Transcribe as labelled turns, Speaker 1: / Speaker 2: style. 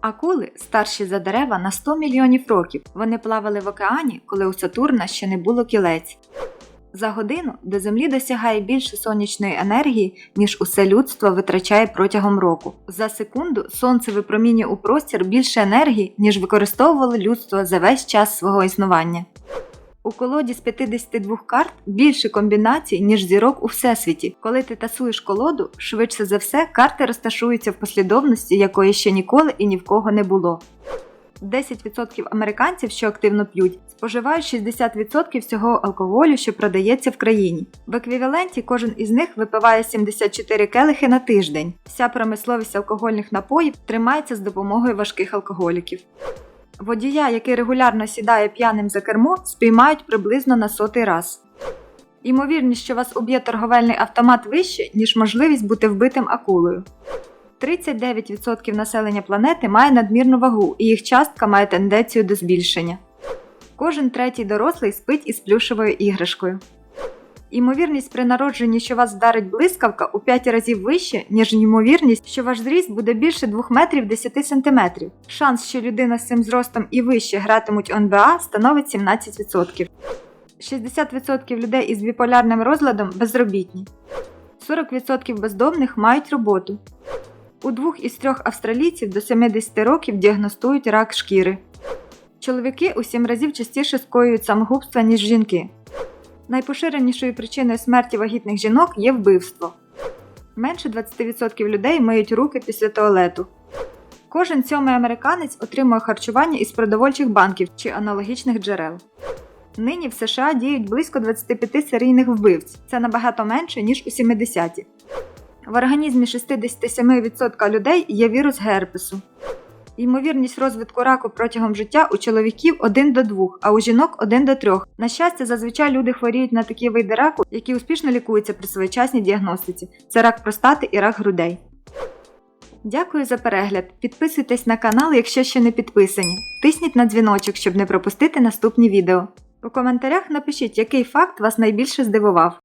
Speaker 1: Акули старші за дерева на 100 мільйонів років. Вони плавали в океані, коли у Сатурна ще не було кілець. За годину до Землі досягає більше сонячної енергії, ніж усе людство витрачає протягом року. За секунду сонце випромінює у простір більше енергії, ніж використовувало людство за весь час свого існування. У колоді з 52 карт більше комбінацій, ніж зірок у всесвіті. Коли ти тасуєш колоду, швидше за все карти розташуються в послідовності, якої ще ніколи і ні в кого не було. 10% американців, що активно п'ють, споживають 60% всього алкоголю, що продається в країні. В еквіваленті кожен із них випиває 74 келихи на тиждень. Вся промисловість алкогольних напоїв тримається з допомогою важких алкоголіків. Водія, який регулярно сідає п'яним за кермо, спіймають приблизно на сотий раз. Ймовірність, що вас уб'є торговельний автомат вище, ніж можливість бути вбитим акулою. 39% населення планети має надмірну вагу, і їх частка має тенденцію до збільшення. Кожен третій дорослий спить із плюшевою іграшкою. Ймовірність при народженні, що вас вдарить блискавка, у 5 разів вище, ніж ймовірність, що ваш зріст буде більше 2 метрів 10 сантиметрів. Шанс, що людина з цим зростом і вище гратимуть НБА, становить 17%. 60% людей із біполярним розладом безробітні. 40% бездомних мають роботу. У двох із трьох австралійців до 70 років діагностують рак шкіри. Чоловіки у 7 разів частіше скоюють самогубства, ніж жінки. Найпоширенішою причиною смерті вагітних жінок є вбивство. Менше 20% людей миють руки після туалету. Кожен сьомий американець отримує харчування із продовольчих банків чи аналогічних джерел. Нині в США діють близько 25 серійних вбивць. Це набагато менше, ніж у 70-ті. В організмі 67% людей є вірус герпесу. Ймовірність розвитку раку протягом життя у чоловіків 1 до 2, а у жінок 1 до 3. На щастя, зазвичай люди хворіють на такі види раку, які успішно лікуються при своєчасній діагностиці. Це рак простати і рак грудей. Дякую за перегляд. Підписуйтесь на канал, якщо ще не підписані. Тисніть на дзвіночок, щоб не пропустити наступні відео. У коментарях напишіть, який факт вас найбільше здивував.